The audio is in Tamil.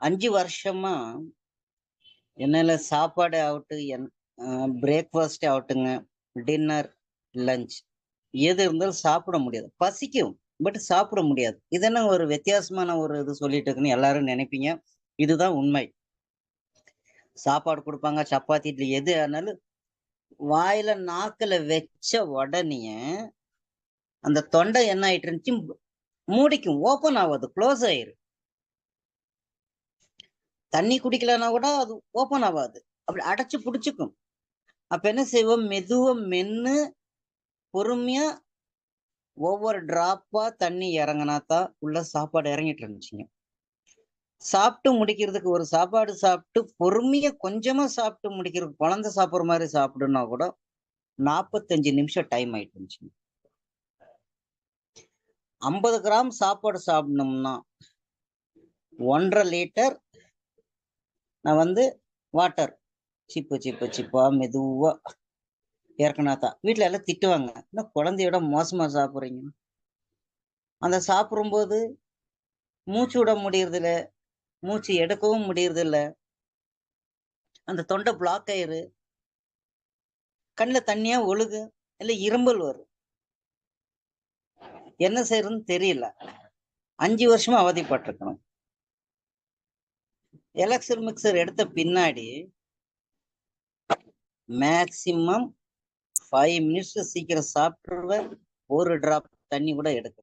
அஞ்சு வருஷமா என்னால சாப்பாடு ஆகட்டு என் பிரேக்ஃபாஸ்ட் ஆகட்டுங்க டின்னர் லஞ்ச் எது இருந்தாலும் சாப்பிட முடியாது. பசிக்கும் பட் சாப்பிட முடியாது. இதென்ன ஒரு வித்தியாசமான ஒரு இது சொல்லிட்டு இருக்குன்னு எல்லாரும் நினைப்பீங்க. இதுதான் உண்மை. சாப்பாடு கொடுப்பாங்க சப்பாத்தி இட்லி எது ஆனாலும் வாயில நாக்கில் வச்ச உடனே அந்த தொண்டை என்ன ஆயிட்டு இருந்துச்சு? மூடிக்கும் ஓப்பன் ஆகாது க்ளோஸ் ஆயிரு தண்ணி குடிக்கலன்னா கூட அது ஓப்பன் ஆகாது அப்படி அடைச்சு பிடிச்சிக்கும். அப்ப என்ன செய்வோம்? மெதுவா மென்னு பொறுமையா ஒவ்வொரு டிராப்பா தண்ணி இறங்கினா தான் உள்ள சாப்பாடு இறங்கிட்டு இருந்துச்சுங்க. சாப்பிட்டு முடிக்கிறதுக்கு ஒரு சாப்பாடு சாப்பிட்டு பொறுமையா கொஞ்சமா சாப்பிட்டு முடிக்கிறதுக்கு குழந்தை சாப்பிட்ற மாதிரி சாப்பிடுனா கூட நாற்பத்தஞ்சு நிமிஷம் டைம் ஆயிட்டு இருந்துச்சுங்க. ஐம்பது கிராம் சாப்பாடு சாப்பிடணும்னா ஒன்றரை லிட்டர் நான் வந்து வாட்டர் சிப்பு சிப்பு சிப்பா மெதுவா. ஏற்கனா தான். வீட்டுல எல்லாம் திட்டுவாங்க. என்ன குழந்தையோட மோசமா சாப்பிட்றீங்க? அந்த சாப்பிடும்போது மூச்சு விட முடியறதில்ல. மூச்சு எடுக்கவும் முடியறதில்ல. அந்த தொண்டை பிளாக் ஆயிரு. கண்ணில் தண்ணியா ஒழுகு. இல்லை இரும்பல் வரும். என்ன செய்யறதுன்னு தெரியல. அஞ்சு வருஷமா அவதிப்பட்டிருக்கணும். எலக்சர் மிக்சர் எடுத்த பின்னாடி மேக்சிமம் ஃபைவ் மினிட்ஸ் சீக்கிரம் சாப்பிட்டுருவேன் ஒரு டிராப் தண்ணி கூட எடுக்க